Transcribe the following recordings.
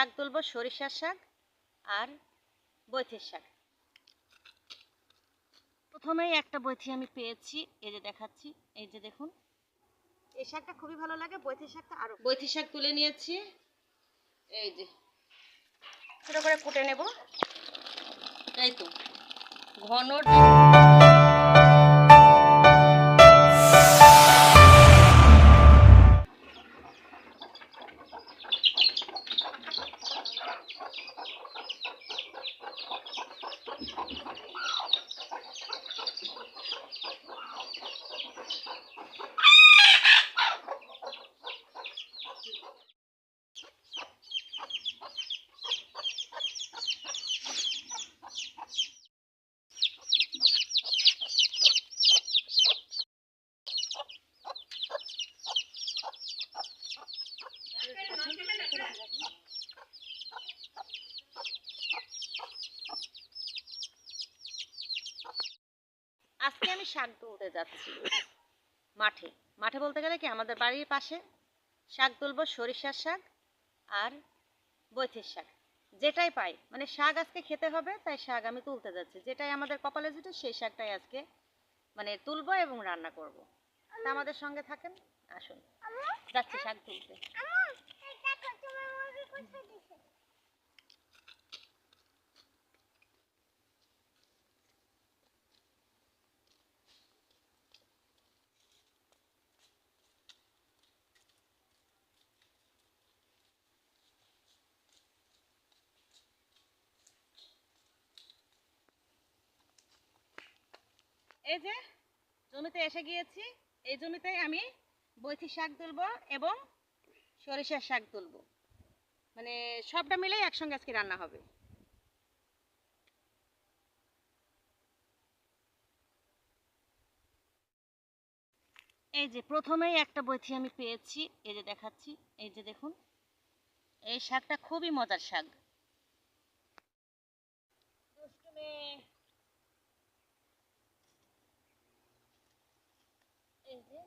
শাক তুলবো সরিষার শাক আর বৈথির শাক। প্রথমেই একটা বৈথি আমি পেয়েছি এই যে দেখাচ্ছি এই যে দেখুন। এই শাকটা খুবই ভালো লাগে বৈথি শাকটা আরও বৈথি শাক তুলে নিয়েছি এই যে। ছোট করে কুটে নেব। তাই তো ঘন আমি শাক তুলতে যাচ্ছি। মাঠে। মাঠে বলতে গেলে কি আমাদের বাড়ির পাশে শাক তুলবো, সরিষার শাক আর বৈথির শাক। যেটাই পাই। মানে শাক আজকে খেতে হবে, তাই শাক আমি তুলতে যাচ্ছি। যেটাই আমাদের কপালে জুটে সেই শাকটাই আজকে মানে তুলবো এবং রান্না করব। তা আমাদের সঙ্গে থাকেন, আসুন। যাচ্ছি শাক তুলতে। এই যে, জমিতে এসে গিয়েছি। এই জমিতে আমি বৈথি শাক তুলবো এবং সরিষার শাক তুলবো। মানে সবটা মিলেই একসঙ্গে আজকে রান্না হবে। এই যে, প্রথমেই একটা বৈথি আমি পেয়েছি। এই যে দেখাচ্ছি, এই যে দেখুন। এই শাকটা খুবই মজার শাক মেয়ে। এই যে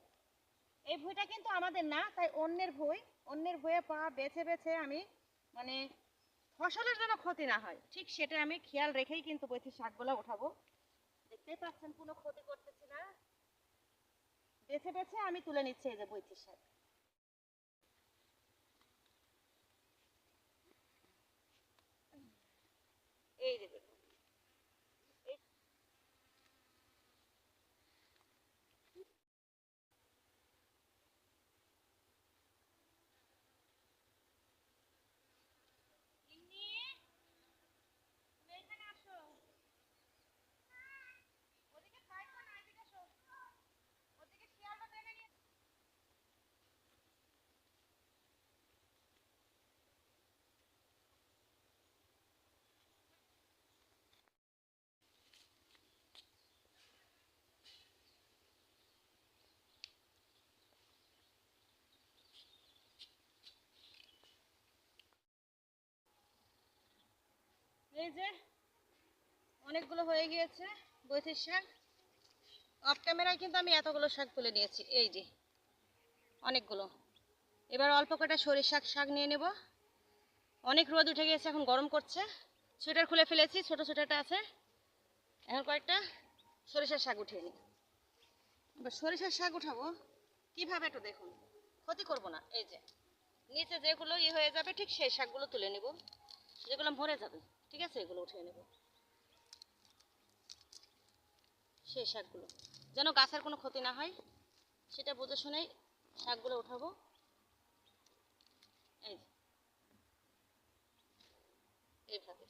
এই ভুঁইটা কিন্তু আমাদের না, তাই অন্যের ভুঁই, অন্যের ভুঁয়ে পা বেছে বেছে আমি মানে ফসলের যেন ক্ষতি না হয়। ঠিক সেটা আমি খেয়াল রেখেই কিন্তু বৈথি শাকগুলো উঠাবো দেখতেই পাচ্ছেন, কোনো ক্ষতি করতেছি না। বেছে বেছে আমি তুলে নিচ্ছি এই যে বৈথি শাক। এই যে দেখুন এই ইন্নি, তুমি এখানে আসো। ওদিকে থাকো না, এদিকে আসো। ওদিকে শিয়ালটা টেনে নিয়ে এই যে অনেকগুলো হয়ে গিয়েছে বৈথির শাক। অফ ক্যামেরায় কিন্তু আমি এতগুলো শাক তুলে নিয়েছি। এই যে অনেকগুলো। এবার অল্প কটা সরিষ শাক শাক নিয়ে নেব। অনেক রোদ উঠে গিয়েছে, এখন গরম করছে। সোয়েটার খুলে ফেলেছি, ছোট ছোটটা আছে। এখন কয়েকটা সরিষার শাক উঠিয়ে নিই। এবার সরিষার শাক উঠাবো। কীভাবে একটু দেখুন। ক্ষতি করব না। এই যে নিচে যেগুলো ইয়ে হয়ে যাবে, ঠিক সেই শাকগুলো তুলে নেব। যেগুলো মরে যাবে। ঠিক আছে? এগুলো উঠিয়ে নেব। সেই শাকগুলো। যেন গাছের কোনো ক্ষতি না হয়, সেটা বুঝে শুনেই শাকগুলো উঠাবো। এই এইভাবে।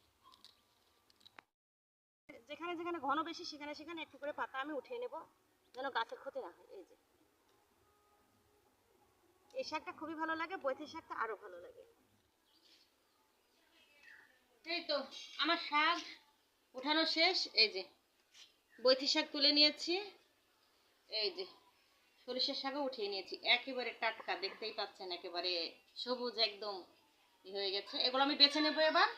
যেখানে যেখানে ঘন বেশি, সেখানে সেখানে একটু করে পাতা আমি উঠিয়ে নেব, যেন গাছের ক্ষতি না হয়। এই যে। এই শাকটা খুবই ভালো লাগে বৈথি শাকটা আরও ভালো লাগে। এই তো, আমার শাক উঠানো শেষ, এই যে, বৈথি শাক তুলে নিয়েছি, এই যে, সরিষার শাকও উঠিয়ে নিয়েছি, একেবারে টাটকা, দেখতেই পাচ্ছেন, একেবারে সবুজ একদম হয়ে গেছে। এগুলো আমি বেছে নেব এবার।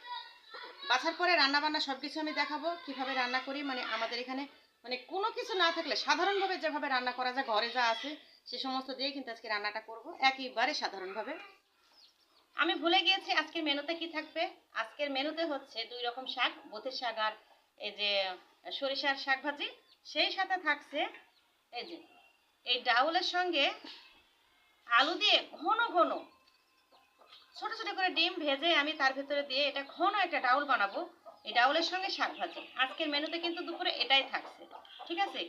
বাছার পরে রান্না বান্না সব কিছু আমি দেখাবো, কীভাবে রান্না করি মানে আমাদের এখানে মানে কোনো কিছু না থাকলে, সাধারণভাবে যেভাবে রান্না করা যায়, ঘরে যা আছে, সে সমস্ত দিয়ে কিন্তু আজকে রান্নাটা করব, একেবারে সাধারণভাবে। আমি ভুলে গিয়েছি আজকের মেনুতে কি থাকবে। আজকের মেনুতে হচ্ছে দুই রকম শাক বথের শাক আর এই যে সরিষার শাক ভাজি। সেই সাথে থাকছে এই যে, এই ডাউলের সঙ্গে আলু দিয়ে ঘন ঘন, ছোট ছোট করে ডিম ভেজে আমি তার ভেতরে দিয়ে এটা ঘন একটা ডাউল বানাবো। এই ডাউলের সঙ্গে শাক ভাজি। আজকের মেনুতে কিন্তু দুপুরে এটাই থাকছে। ঠিক আছে?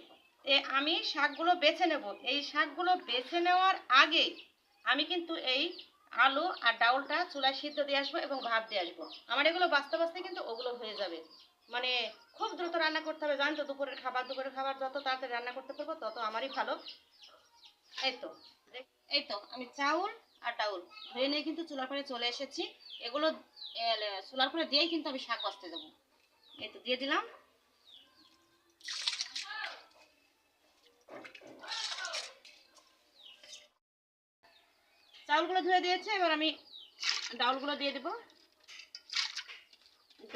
এ আমি শাকগুলো বেছে নেব। এই শাকগুলো বেছে নেওয়ার আগে আমি কিন্তু এই আলু আর ডাউলটা চুলায় সিদ্ধ দিয়ে আসব এবং ভাত দিয়ে আসব। আমার এগুলো বাঁচতে বাঁচতে কিন্তু ওগুলো হয়ে যাবে। মানে খুব দ্রুত রান্না করতে হবে জানো তো দুপুরের খাবার দুপুরের খাবার যত তাড়াতাড়ি রান্না করতে পারব, তত আমারই ভালো। এই তো এই তো, আমি চাউল আর ডাউল ধুয়ে নিয়ে কিন্তু চুলার পরে চলে এসেছি। এগুলো চুলার পরে দিয়েই কিন্তু আমি শাক বাঁচতে দেবো এই তো, দিয়ে দিলাম। চাউলগুলো ধুয়ে দিয়েছে, এবার আমি ডাউলগুলো দিয়ে দেবো।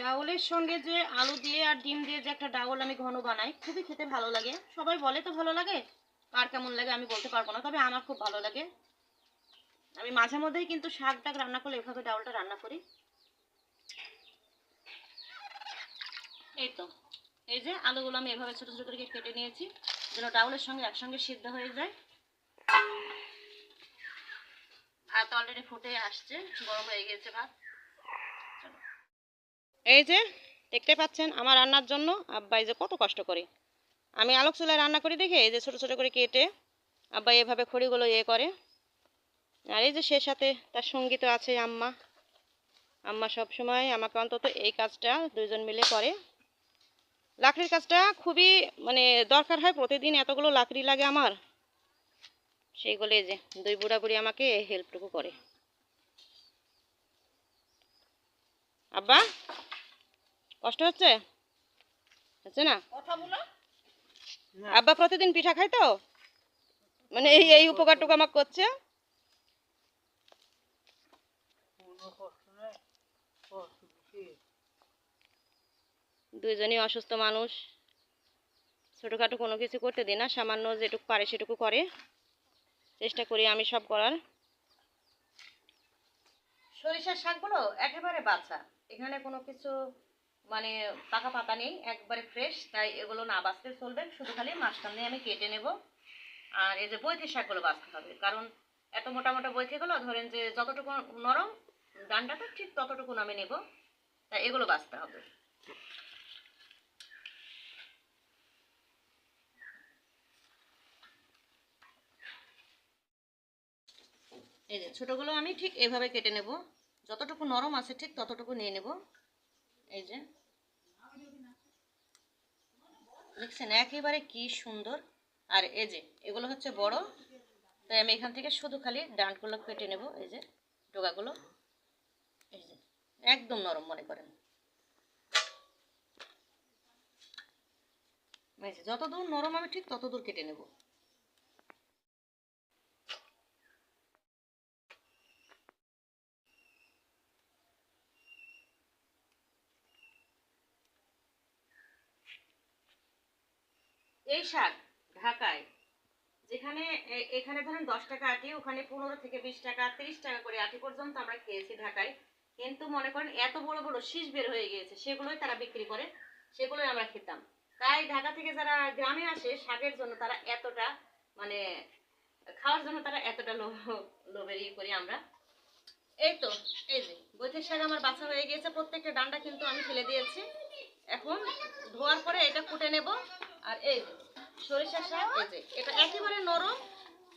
ডাউলের সঙ্গে যে আলু দিয়ে আর ডিম দিয়ে যে একটা ডাউল আমি ঘন বানাই, খুবই খেতে ভালো লাগে। সবাই বলে তো ভালো লাগে, কার কেমন লাগে আমি বলতে পারব না, তবে আমার খুব ভালো লাগে। আমি মাঝে মধ্যেই কিন্তু শাক টাক রান্না করলে এভাবে ডাউলটা রান্না করি। এই তো, এই যে আলুগুলো আমি এভাবে ছোটো ছোটো করে কেটে নিয়েছি, যেন ডাউলের সঙ্গে একসঙ্গে সিদ্ধ হয়ে যায়। ভাত অলরেডি ফুটে আসছে, গরম হয়ে গেছে ভাত। এই যে, দেখতে পাচ্ছেন আমার রান্নার জন্য, আব্বা এই যে কত কষ্ট করে। আমি আলোক চুলায় রান্না করি দেখে, এই যে ছোট ছোট করে কেটে, আব্বা এভাবে খড়িগুলো ইয়ে করে। আর এই যে সে সাথে তার সঙ্গী তো আছে আম্মা। আম্মা সব সময় আমাকে অন্তত এই কাজটা দুইজন মিলে করে। লাকড়ির কাজটা খুবই মানে দরকার হয়, প্রতিদিন এতগুলো লাকড়ি লাগে আমার। সেইগুলো যে দুই বুড়া বুড়ি আমাকে হেল্পটুকু করে। আব্বা কষ্ট হচ্ছে? হচ্ছে না? কথা বলো। আব্বা প্রতিদিন পিঠা খায় তো? মানে এই এই উপকারটুকু আমাকে করছে? দুইজনই অসুস্থ মানুষ। ছোটোখাটো কোনো কিছু করতে দিই না সামান্য যেটুকু পারে সেটুকু করে। চেষ্টা করি আমি সব করার। সরিষার শাকগুলো একেবারে বাছা। এখানে কোনো কিছু মানে পাকা পাতা নেই, একবারে ফ্রেশ তাই এগুলো না বাঁচতে চলবে। শুধু খালি মাঝখান দিয়ে আমি কেটে নেব। আর এই যে বৈথি শাকগুলো বাঁচতে হবে, কারণ এত মোটা মোটা বৈথিগুলো, ধরেন যে যতটুকু নরম ডান্ডাটা ঠিক ততটুকু আমি নেব, তাই এগুলো বাঁচতে হবে। এই যে ছোটগুলো আমি ঠিক এভাবে কেটে নেব। যতটুকু নরম আছে ঠিক ততটুকু নিয়ে নেব। এই যে। দেখছেন, একেবারে কি সুন্দর। আর এই যে, এগুলো হচ্ছে বড়। তাই আমি এখান থেকে শুধু খালি ডাঁটগুলো কেটে নেব। এই যে, ডোগাগুলো। এই যে, একদম নরম মনে করেন। এই যে যত নরম আমি ঠিক ততদূর কেটে নেব। এই শাক ঢাকায়, যেখানে এখানে ধরেন দশ টাকা আটি, ওখানে পনেরো থেকে বিশ টাকা, তিরিশ টাকা করে আটি পর্যন্ত আমরা খেয়েছি ঢাকায়। কিন্তু মনে করেন এত বড় বড় শীষ বের হয়ে গিয়েছে, সেগুলোই তারা বিক্রি করে, সেগুলোই আমরা খেতাম। তাই ঢাকা থেকে যারা গ্রামে আসে, শাকের জন্য তারা এতটা মানে খাওয়ার জন্য তারা এতটা লোভ লোভের ইয়ে করি আমরা। এই তো, এই যে বৈঠের শাক আমার বাছা হয়ে গিয়েছে, প্রত্যেকটা ডান্ডা কিন্তু আমি ফেলে দিয়েছি। এখন ধোয়ার পরে এটা কুটে নেব। আর এই সরিষার শাক, এই যে, এটা একেবারে নরম।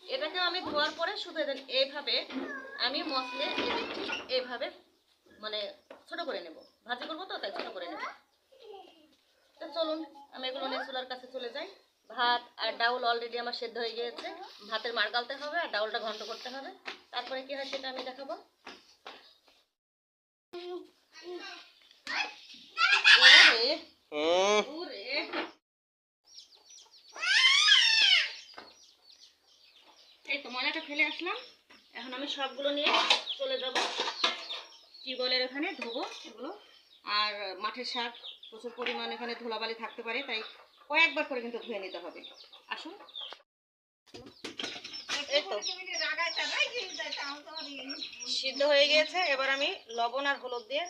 এটাকেও আমি ধোয়ার পরে শুধু এইভাবে আমি মশলে এইভাবে মানে ছোট করে নেব। ভাজি করব তো, তাই ছোট করে নেব। তো চলুন, আমি এগুলো নিয়ে চুলার কাছে চলে যাই। ভাত আর ডাউল অলরেডি আমার সেদ্ধ হয়ে গিয়েছে। ভাতের মার গালতে হবে আর ডাউলটা ঘন্ট করতে হবে। তারপরে কি হয় সেটা আমি দেখাবো। ধুলাবালি থাকতে পারে, তাই কয়েকবার করে কিন্তু ধুয়ে নিতে হবে। আসুন। সিদ্ধ হয়ে গিয়েছে, এবার আমি লবণ আর হলুদ দিয়ে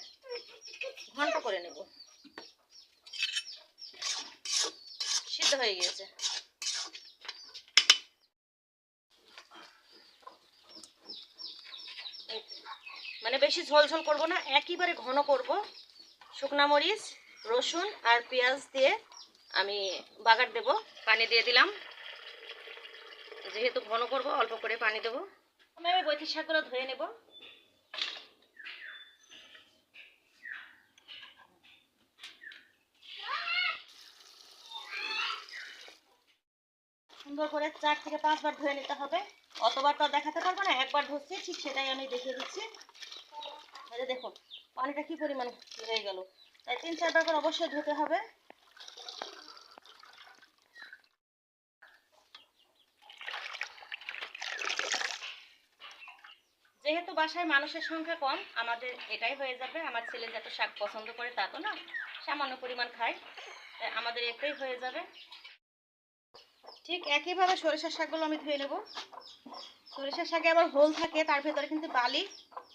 ঘন্ট করে নেব। সিদ্ধ হয়ে গিয়েছে। মানে বেশি ঝোল ঝোল করব না একইবারে ঘন করব। শুকনা মরিচ, রসুন আর পেঁয়াজ দিয়ে আমি বাগার দেব। পানি দিয়ে দিলাম। যেহেতু ঘন করব, অল্প করে পানি দেবো। আমি বৈঠি শাকগুলো ধুয়ে নেব। সুন্দর করে চার থেকে পাঁচবার ধুয়ে নিতে হবে। অতবার তো দেখাতে পারব না, একবার ধুচ্ছি ঠিক সেটাই আমি দেখিয়ে দিচ্ছি। যে দেখুন, পানিটা কি পরিমাণ হয়ে গেল। তাই তিন চারবার করে অবশ্যই ধুতে হবে। যেহেতু বাসায় মানুষের সংখ্যা কম, আমাদের এটাই হয়ে যাবে। আমার ছেলে যত শাক পছন্দ করে তা তো না, সামান্য পরিমাণ খায়। আমাদের এটাই হয়ে যাবে। ঠিক একইভাবে সরিষার শাকগুলো আমি ধুয়ে নেব। সরিষার শাকে আবার হোল থাকে, তার ভেতরে কিন্তু বালি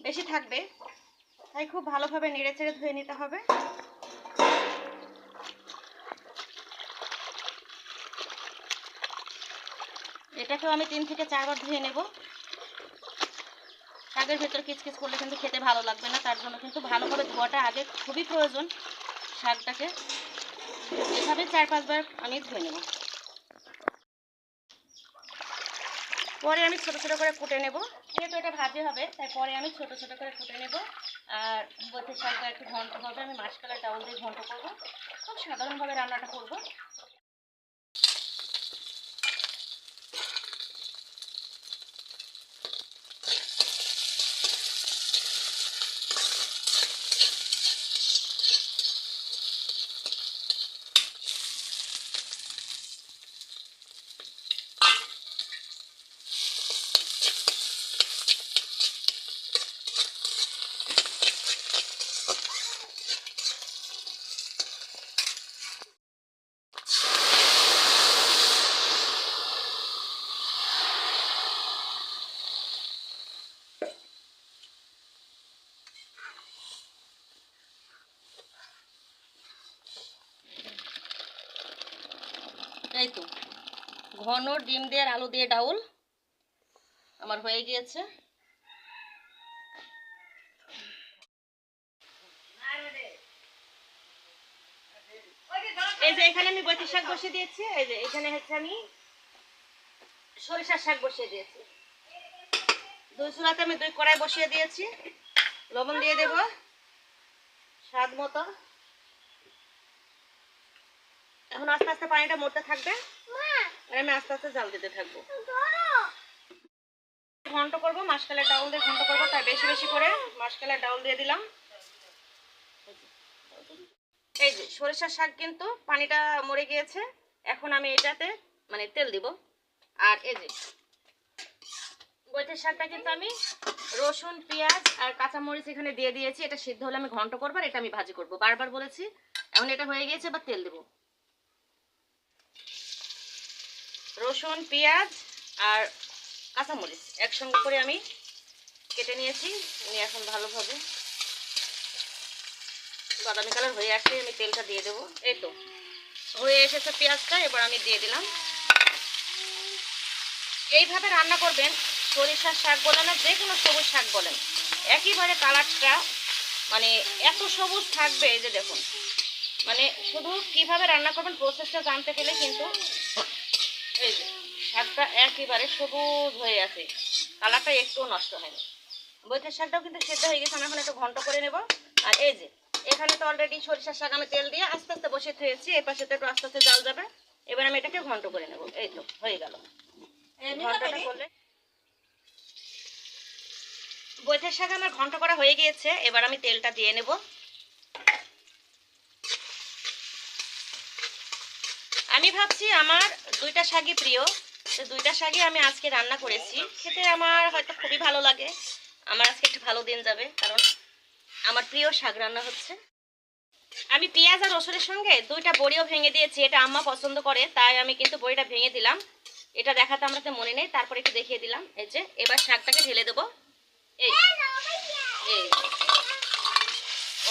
বেশি থাকবে। তাই খুব ভালোভাবে নেড়ে চেড়ে ধুয়ে নিতে হবে। এটাকেও আমি তিন থেকে চারবার ধুয়ে নেব। শাকের ভেতর কিচকিচ করলে কিন্তু খেতে ভালো লাগবে না, তার জন্য কিন্তু ভালোভাবে ধোয়াটা আগে খুবই প্রয়োজন শাকটাকে। এভাবে চার পাঁচবার আমি ধুয়ে নেব। পরে আমি ছোট ছোট করে কুটে নেব। যেহেতু এটা ভাজি হবে, তাই পরে আমি ছোট ছোট করে কুটে নেব। আর বলতে শাকটা একটু ঘন্ট হবে আমি মাসকালার ডাউল দিয়ে ঘন্ট করব। খুব সাধারণভাবে রান্নাটা করব এই তো ঘন ডিম দিয়ে আর আলু দিয়ে ডাউল। আমার হয়ে গিয়েছে। এই যে এখানে আমি বৈতি শাক বসিয়ে দিয়েছি। এই যে এখানে হচ্ছে আমি সরিষার শাক বসিয়ে দিয়েছি। দুই চুলাতে আমি দুই কড়াই বসিয়ে দিয়েছি। লবণ দিয়ে দেব। স্বাদ মতো। এখন আস্তে আস্তে পানিটা মরতে থাকবে। আমি আস্তে আস্তে জাল দিতে থাকব। ঘন্ট করব মাসকালের ডাউল দিয়ে ঘন্ট করব তাই বেশি বেশি করে মাসকালের ডাউল দিয়ে দিলাম। এই যে সরিষার শাক কিন্তু পানিটা মরে গিয়েছে এখন আমি এটাতে মানে তেল দিব। আর এই যে বৈঠের শাকটা কিন্তু আমি রসুন পেঁয়াজ আর কাঁচামরিচ এখানে দিয়ে দিয়েছি এটা সিদ্ধ হলে আমি ঘন্ট করব আর এটা আমি ভাজি করব। বারবার বলেছি এখন এটা হয়ে গিয়েছে বা তেল দেবো। রসুন, পেঁয়াজ আর কাঁচামরিচ একসঙ্গে করে আমি কেটে নিয়েছি। নিয়ে এখন ভালোভাবে বাদামি কালার হয়ে আসলে আমি তেলটা দিয়ে দেবো। এই তো, হয়ে এসেছে পেঁয়াজটা, এবার আমি দিয়ে দিলাম। এইভাবে রান্না করবেন, সরিষার শাক বলেন না যে কোনো সবুজ শাক বলেন একইবারে কালারটা মানে এত সবুজ থাকবে, এই যে দেখুন। মানে শুধু কীভাবে রান্না করবেন প্রসেসটা জানতে গেলে কিন্তু এই যে শাকটা একেবারে সবুজ হয়ে আছে। কালারটা একটু নষ্ট হয়নি। বৈঠের শাকটাও কিন্তু সেদ্ধ হয়ে গেছে আমি এখন একটু ঘন্ট করে নেব। আর এই যে এখানে তো অলরেডি সরিষার শাক আমি তেল দিয়ে আস্তে আস্তে বসে থুয়েছি এই পাশে তো একটু আস্তে আস্তে জাল যাবে। এবার আমি এটাকে ঘন্ট করে নেব। এই তো হয়ে গেল। ঘন্টটা করলে? বৈঠের শাক আমার ঘন্ট করা হয়ে গিয়েছে এবার আমি তেলটা দিয়ে নেব। আমি ভাবছি আমার দুইটা শাকই প্রিয়। তো দুইটা শাকই আমি আজকে রান্না করেছি। খেতে আমার হয়তো খুবই ভালো লাগে। আমার আজকে একটু ভালো দিন যাবে, কারণ আমার প্রিয় শাক রান্না হচ্ছে। আমি পেঁয়াজ আর রসুনের সঙ্গে দুইটা বড়িও ভেঙে দিয়েছি, এটা আম্মা পছন্দ করে, তাই আমি কিন্তু বড়িটা ভেঙে দিলাম। এটা দেখাতে আমার তো মনে নেই, তারপরে একটু দেখিয়ে দিলাম। এই যে, এবার শাকটাকে ঢেলে দেবো। এই।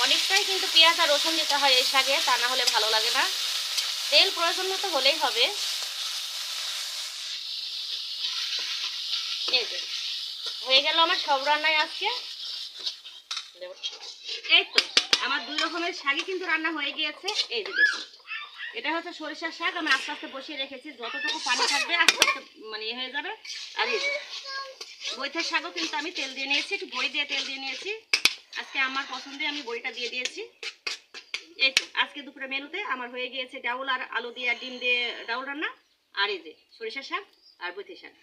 অনেকটাই কিন্তু পেঁয়াজ আর রসুন দিতে হয় এই শাকে, তা না হলে ভালো লাগে না। তেল প্রয়োজন মতো হলেই হবে। হয়ে গেল আমার সব রান্নাই আজকে। এই তো, আমার দুই রকমের শাকই কিন্তু রান্না হয়ে গিয়েছে। এই যে এটা হচ্ছে সরিষার শাক, আমি আস্তে আস্তে বসিয়ে রেখেছি। যতটুকু পানি থাকবে, আস্তে আস্তে মানে ইয়ে হয়ে যাবে। আর এই শাকও কিন্তু আমি তেল দিয়ে নিয়েছি, একটু বড়ি দিয়ে তেল দিয়ে নিয়েছি। আজকে আমার পছন্দে আমি বড়িটা দিয়ে দিয়েছি। এই আজকে দুপুরে মেনুতে আমার হয়ে গিয়েছে ডাউল আর আলু দিয়ে, ডিম দিয়ে ডাউল রান্না, আর এই যে সরিষা শাক আর বইথের শাক।